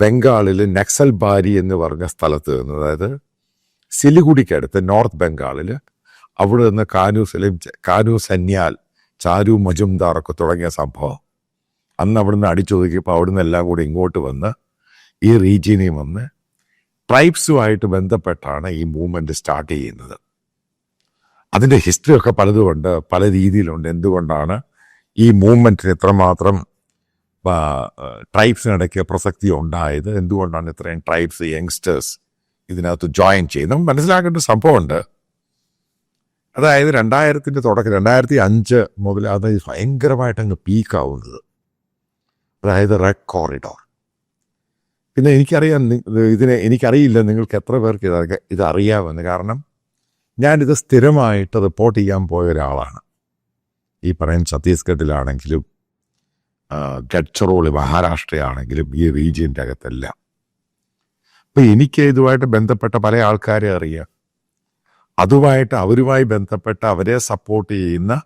ബംഗാളിൽ നക്സൽ ബാരി എന്ന് പറഞ്ഞ സ്ഥലത്ത് നിന്ന് അതായത് സിലിഗുഡിക്കടുത്ത് നോർത്ത് ബംഗാളിൽ അവിടെ നിന്ന് കാനു സലിം കാനു സന്യാൽ ചാരു മജുംദാർ ഒക്കെ തുടങ്ങിയ സംഭവം. അന്ന് അവിടുന്ന് അടിച്ചൊതുക്കിയപ്പോൾ അവിടുന്ന് എല്ലാം കൂടി ഇങ്ങോട്ട് വന്ന് ഈ റീജിയനിൽ വന്ന് ട്രൈബ്സുമായിട്ട് ബന്ധപ്പെട്ടാണ് ഈ മൂവ്മെന്റ് സ്റ്റാർട്ട് ചെയ്യുന്നത്. അതിന്റെ ഹിസ്റ്ററി ഒക്കെ പലതുകൊണ്ട് പല രീതിയിലുണ്ട്. എന്തുകൊണ്ടാണ് ഈ മൂവ്മെന്റിന് ഇത്രമാത്രം ട്രൈബ്സിനിടയ്ക്ക് പ്രസക്തി ഉണ്ടായത് എന്തുകൊണ്ടാണ് ഇത്രയും ട്രൈബ്സ് യങ്സ്റ്റേഴ്സ് ഇതിനകത്ത് ജോയിൻ ചെയ്യുന്നത്? നമുക്ക് മനസ്സിലാക്കേണ്ട സംഭവമുണ്ട്. അതായത് രണ്ടായിരത്തിന്റെ തുടക്കം രണ്ടായിരത്തി അഞ്ച് മുതൽ അത് ഭയങ്കരമായിട്ട് അങ്ങ് പീക്കാവുന്നത് അതായത് റെഡ് കോറിഡോർ പിന്നെ എനിക്കറിയാം ഇതിനെ എനിക്കറിയില്ല നിങ്ങൾക്ക് എത്ര പേർക്ക് ഇത് ഇത് അറിയാമെന്ന്. കാരണം ഞാനിത് സ്ഥിരമായിട്ട് റിപ്പോർട്ട് ചെയ്യാൻ പോയ ഒരാളാണ് ഈ പറയുന്ന ഛത്തീസ്ഗഡിലാണെങ്കിലും ഗഡ്ചറോൾ മഹാരാഷ്ട്രയാണെങ്കിലും ഈ റീജിയന്റെ അകത്തെല്ലാം അപ്പം എനിക്ക് ഇതുമായിട്ട് ബന്ധപ്പെട്ട പല ആൾക്കാരെ അറിയാം. അതുമായിട്ട് അവരുമായി ബന്ധപ്പെട്ട അവരെ സപ്പോർട്ട് ചെയ്യുന്ന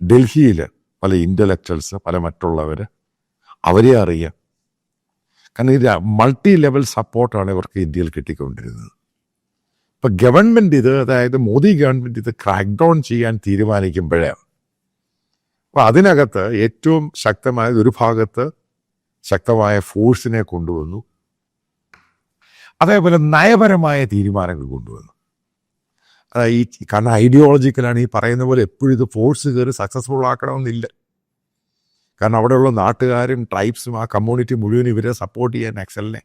ഡൽഹിയിൽ പല ഇന്റലക്ച്വൽസ് പല മറ്റുള്ളവർ അവരെ അറിയാം. കാരണം ഇത് മൾട്ടി ലെവൽ സപ്പോർട്ടാണ് ഇവർക്ക് ഇന്ത്യയിൽ കിട്ടിക്കൊണ്ടിരുന്നത്. ഇപ്പം ഗവൺമെന്റ് ഇത് അതായത് മോദി ഗവൺമെന്റ് ഇത് ക്രാക്ക് ഡൗൺ ചെയ്യാൻ തീരുമാനിക്കുമ്പോഴേ അപ്പൊ അതിനകത്ത് ഏറ്റവും ശക്തമായ ഒരു ഭാഗത്ത് ശക്തമായ ഫോഴ്സിനെ കൊണ്ടുവന്നു. അതേപോലെ നയപരമായ തീരുമാനങ്ങൾ കൊണ്ടുവന്നു. അതായത് ഈ കാരണം ഐഡിയോളജിക്കലാണ് ഈ പറയുന്ന പോലെ എപ്പോഴും ഇത് ഫോഴ്സ് കയറി സക്സസ്ഫുൾ ആക്കണമെന്നില്ല. കാരണം അവിടെയുള്ള നാട്ടുകാരും ട്രൈബ്സും ആ കമ്മ്യൂണിറ്റി മുഴുവൻ ഇവരെ സപ്പോർട്ട് ചെയ്യാൻ നക്സലിനെ